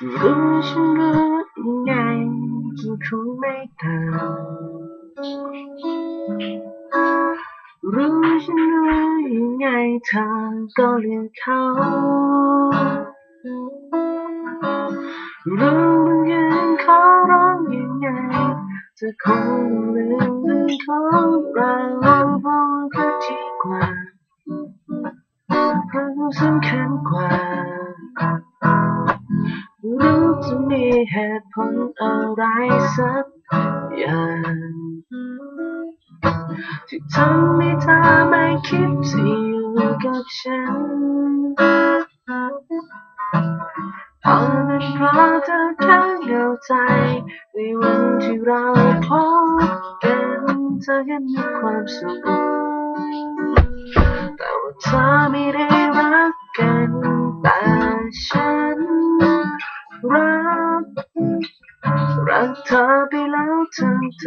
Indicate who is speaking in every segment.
Speaker 1: รู้ฉันรู้ยังไงก็คงไม่เต่ารู้ฉันรู้ยังไงเธอก็เลือกเขารู้บางอย่างขอร้องยังไงจะคงลืมเรื่องของเราเพราะก็ดีกว่าเพราะสำคัญกว่า เหตุผลอะไรสักอย่างที่ทำให้เธอไม่คิดจะอยู่กับฉันอาจเป็นเพราะเธอแค่เหงาใจในวันที่เราพบกันเธอแค่มีความสุขแต่ว่าเธอไม่ได้ รักเธอไปแล้วทั้งใจ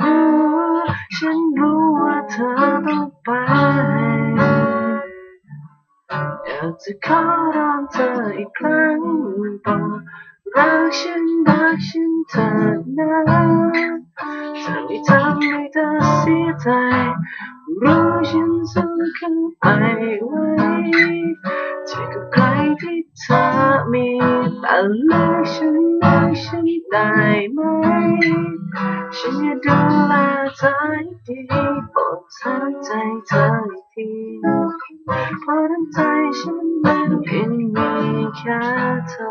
Speaker 1: รู้ฉันรู้ว่าเธอต้องไป อยากจะขอร้องเธออีกครั้งบอกรักฉันรักฉันเธอนะจะไม่ทำให้เธอเสียใจรู้ฉันสำคัญไปไว้ที่กับใครที่เธอมี เลือกฉันเลือกฉันได้ไหม ฉันจะดูแลเธอให้ดีโปรดสนใจเธออีกทีเพราะน้ำใจฉันมันเพียงมีแค่เธอ